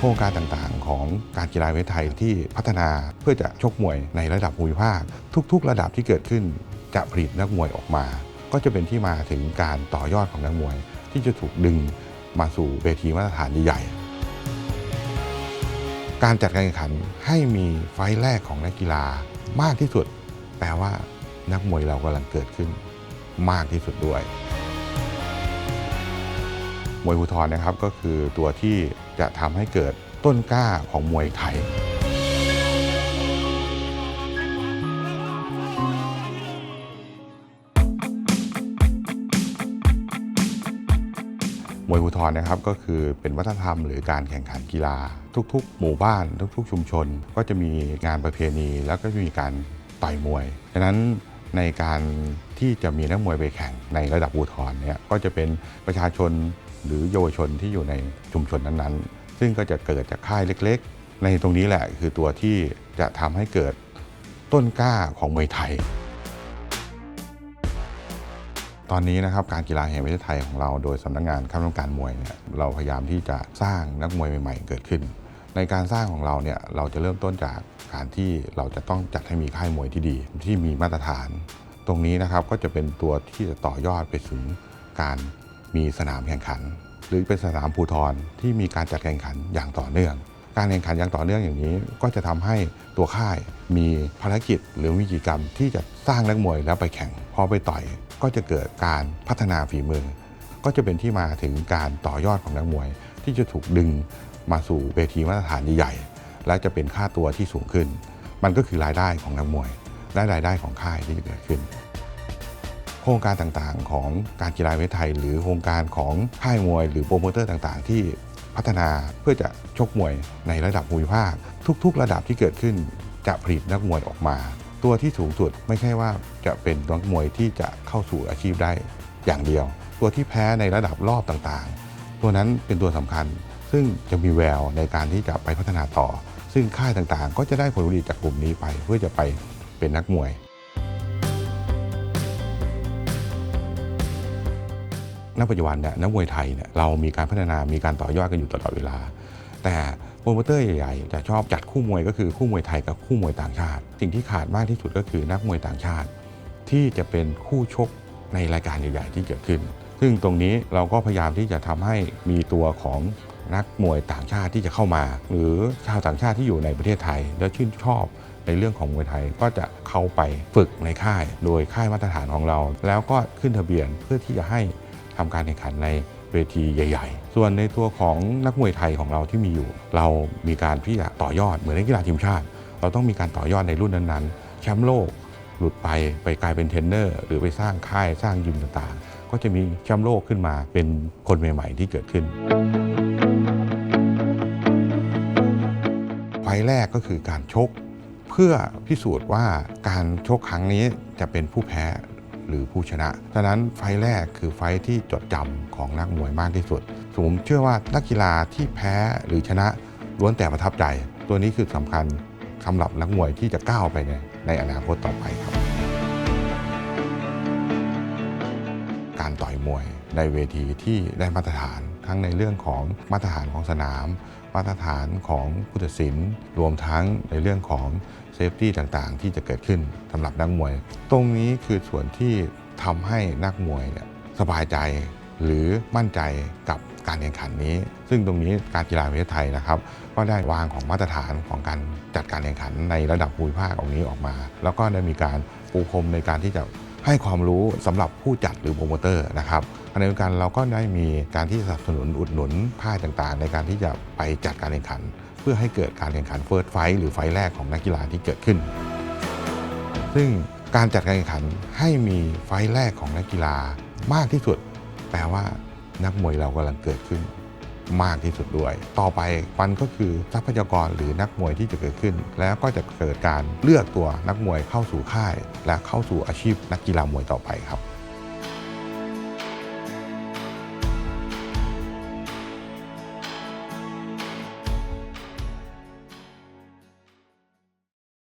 โครงการต่างๆ ของการกีฬาประเทไทยที่พัฒนาเพื่อจะชกมวยในระดับภูมิภาค ทุก ๆ ระดับที่เกิดขึ้นจะผลิตนักมวยออกมา ก็จะเป็นที่มาถึงการต่อยอดของนักมวย ที่จะถูกดึงมาสู่เวทีมาตรฐานใหญ่ๆการจัดการแข่งขันให้มีไฟล์แรกของนักกีฬามากที่สุด แปลว่านักมวยเรากำลังเกิดขึ้นมากที่สุดด้วย มวยภูทรนะครับก็คือตัวที่ จะทำให้เกิดต้นกล้าของมวยไทย มวยภูทรนะครับก็คือเป็นวัฒนธรรมหรือการแข่งขันกีฬา ทุกๆ หมู่บ้าน ทุกๆ ชุมชน ก็จะมีงานประเพณีแล้วก็มีการต่อยมวยดังนั้นในการที่จะมีนักมวยไปแข่งในระดับภูทรเนี่ยก็จะเป็นประชาชน หรือเยาวชนที่อยู่ในชุมชนนั้นๆ ซึ่งก็จะเกิดจากค่ายเล็กๆ ในตรงนี้แหละคือตัวที่จะทำให้เกิดต้นกล้าของมวยไทย ตอนนี้นะครับการกีฬาแห่งประเทศไทยของเราโดยสำนักงานคณะกรรมการมวยเนี่ยเราพยายามที่จะสร้างนักมวยใหม่ ๆ เกิดขึ้น ในการสร้างของเราเนี่ยเราจะเริ่มต้นจากการที่เราจะต้องจัดให้มีค่ายมวยที่ดี ที่มีมาตรฐาน ตรงนี้นะครับก็จะเป็นตัวที่จะต่อยอดไปถึงการ มีสนามแข่งขัน หรือเป็นสนามภูทรที่มีการจัดแข่งขันอย่างต่อเนื่อง การแข่งขันอย่างต่อเนื่องอย่างนี้ ก็จะทำให้ตัวค่ายมีภารกิจหรือวิกิกรรมที่จะสร้างนักมวยแล้วไปแข่งพอไปต่อย ก็จะเกิดการพัฒนาฝีมือ ก็จะเป็นที่มาถึงการต่อยอดของนักมวย ที่จะถูกดึงมาสู่เวทีมาตรฐานใหญ่ๆและจะเป็นค่าตัวที่สูงขึ้น มันก็คือรายได้ของนักมวยและรายได้ของค่ายที่จะเกิดขึ้น ครงการต่างๆ ของการกีฬาประเทไทย หรือโครงการของค่ายมวย หรือโปรโมเตอร์ต่างๆ ที่พัฒนาเพื่อจะชกมวยในระดับภูมิภาค ทุกๆ ระดับที่เกิดขึ้นจะผลิตนักมวยออกมา ตัวที่สูงสุดไม่ใช่ว่าจะเป็นนักมวยที่จะเข้าสู่อาชีพได้อย่างเดียว ตัวที่แพ้ในระดับรอบต่างๆ ตัวนั้นเป็นตัวสำคัญ ซึ่งจะมีแววในการที่จะไปพัฒนาต่อ ซึ่งค่ายต่างๆ ก็จะได้ผลผลิตจากกลุ่มนี้ไปเพื่อจะไปเป็นนักมวย ณปัจจุบันเนี่ยนักมวยไทยเนี่ยเรามีการพัฒนามีการต่อยอดกันอยู่ตลอดเวลา แต่โปรโมเตอร์ใหญ่ๆจะชอบจัดคู่มวยก็คือคู่มวยไทยกับคู่มวยต่างชาติ สิ่งที่ขาดมากที่สุดก็คือนักมวยต่างชาติ ที่จะเป็นคู่ชกในรายการใหญ่ๆที่เกิดขึ้น ซึ่งตรงนี้เราก็พยายามที่จะทำให้มีตัวของนักมวยต่างชาติที่จะเข้ามา หรือชาวต่างชาติที่อยู่ในประเทศไทย และชื่นชอบในเรื่องของมวยไทยก็จะเข้าไปฝึกในค่าย โดยค่ายมาตรฐานของเรา แล้วก็ขึ้นทะเบียนเพื่อที่จะให้ ทำการแข่งขันในเวทีใหญ่ ๆ ส่วนในตัวของนักมวยไทยของเราที่มีอยู่ เรามีการที่จะต่อยอดเหมือนนักกีฬาทีมชาติ เราต้องมีการต่อยอดในรุ่นนั้นๆ แชมป์โลกหลุดไปไปกลายเป็นเทรนเนอร์ หรือไปสร้างค่ายสร้างยิมต่างๆ ก็จะมีแชมป์โลกขึ้นมาเป็นคนใหม่ ๆ ที่เกิดขึ้นไฟแรกก็คือการชก เพื่อพิสูจน์ว่าการชกครั้งนี้จะเป็นผู้แพ้ หรือผู้ชนะฉะนั้นไฟแรกคือไฟที่จดจำของนักมวยมากที่สุดผมเชื่อว่านักกีฬาที่แพ้หรือชนะล้วนแต่ประทับใจ ตัวนี้คือสำคัญสำหรับนักมวยที่จะก้าวไปในในอนาคตต่อไปครับ การต่อยมวยในเวทีที่ได้มาตรฐาน ทั้งในเรื่องของมาตรฐานของสนาม มาตรฐานของผู้ตัดสิน รวมทั้งในเรื่องของเซฟตี้ต่างๆ ที่จะเกิดขึ้นสำหรับนักมวย ตรงนี้คือส่วนที่ทำให้นักมวยเนี่ยสบายใจหรือมั่นใจกับการแข่งขันนี้ ซึ่งตรงนี้การกีฬาประเทศไทยนะครับ ก็ได้วางของมาตรฐานของการจัดการแข่งขันในระดับภูมิภาคออกนี้ออกมา แล้วก็ได้มีการปูพรมในการที่จะ ให้ความรู้สำหรับผู้จัดหรือโปรโมเตอร์นะครับขณะเดียวกันเราก็ได้มีการที่สนับสนุนอุดหนุนค่ายต่างๆ ในการที่จะไปจัดการแข่งขัน เพื่อให้เกิดการแข่งขันเฟิร์สไฟหรือไฟแรกของนักกีฬาที่เกิดขึ้น ซึ่งการจัดการแข่งขันให้มีไฟแรกของนักกีฬามากที่สุด แปลว่านักมวยเรากำลังเกิดขึ้น มากที่สุดด้วย ต่อไปมันก็คือทรัพยากรหรือนักมวยที่จะเกิดขึ้น แล้วก็จะเกิดการเลือกตัวนักมวยเข้าสู่ค่าย และเข้าสู่อาชีพนักกีฬามวยต่อไปครับ